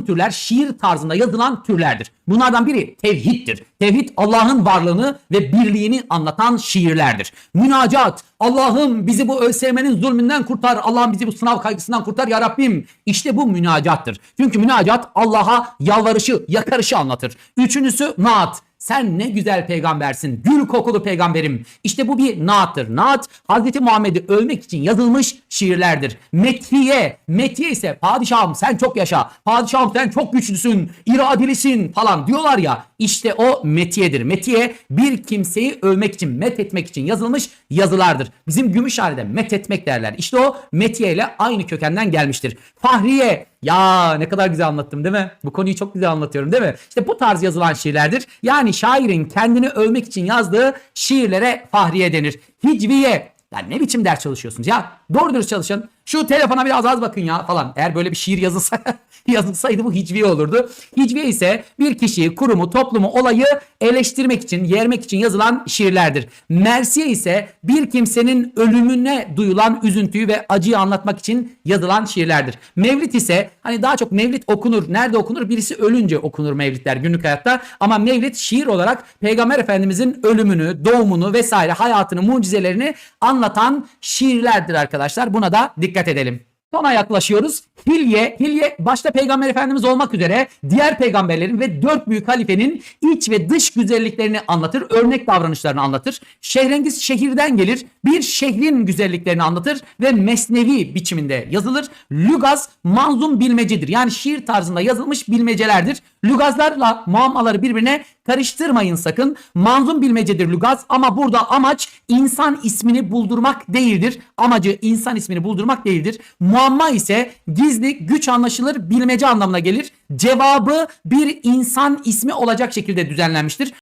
yazdığım türler şiir tarzında yazılan türlerdir. Bunlardan biri tevhiddir. Tevhid Allah'ın varlığını ve birliğini anlatan şiirlerdir. Münacat, Allah'ım bizi bu ÖSYM'nin zulmünden kurtar, Allah'ım bizi bu sınav kaygısından kurtar ya Rabbim. İşte bu münacattır. Çünkü münacat Allah'a yalvarışı, yakarışı anlatır. Üçüncüsü naat. Sen ne güzel peygambersin. Gül kokulu peygamberim. İşte bu bir naattır. Naat Hazreti Muhammed'i övmek için yazılmış şiirlerdir. Metiye. Metiye ise padişahım sen çok yaşa. Padişahım sen çok güçlüsün. iradelisin falan diyorlar ya. İşte o metiyedir. Metiye bir kimseyi övmek için, met etmek için yazılmış yazılardır. Bizim Gümüşhane'de met etmek derler. İşte o metiye ile aynı kökenden gelmiştir. Fahriye ya ne kadar güzel anlattım değil mi? Bu konuyu çok güzel anlatıyorum değil mi? İşte bu tarz yazılan şiirlerdir. Yani şairin kendini övmek için yazdığı şiirlere fahriye denir. Hicviye. Ya ne biçim ders çalışıyorsunuz ya? Doğru dürüst çalışın. Şu telefona biraz az bakın ya falan. Eğer böyle bir şiir yazılsa yazılsaydı bu hicviye olurdu. Hicviye ise bir kişiyi, kurumu, toplumu, olayı eleştirmek için, yermek için yazılan şiirlerdir. Mersiye ise bir kimsenin ölümüne duyulan üzüntüyü ve acıyı anlatmak için yazılan şiirlerdir. Mevlid ise hani daha çok mevlid okunur. Nerede okunur? Birisi ölünce okunur mevlidler günlük hayatta. Ama mevlid şiir olarak Peygamber Efendimizin ölümünü, doğumunu vesaire hayatını, mucizelerini anlatan şiirlerdir arkadaşlar. Buna da dikkat edelim. Sona yaklaşıyoruz. Hilye, Hilye başta Peygamber Efendimiz olmak üzere diğer peygamberlerin ve dört büyük halifenin iç ve dış güzelliklerini anlatır, örnek davranışlarını anlatır. Şehrengiz şehirden gelir, bir şehrin güzelliklerini anlatır ve mesnevi biçiminde yazılır. Lügaz manzum bilmecedir. Yani şiir tarzında yazılmış bilmecelerdir. Lügazlarla muammaları birbirine karıştırmayın sakın. Manzum bilmecedir lügaz ama burada amaç insan ismini buldurmak değildir. Amacı insan ismini buldurmak değildir. Muamma ise gizli, güç anlaşılır bilmece anlamına gelir. Cevabı bir insan ismi olacak şekilde düzenlenmiştir.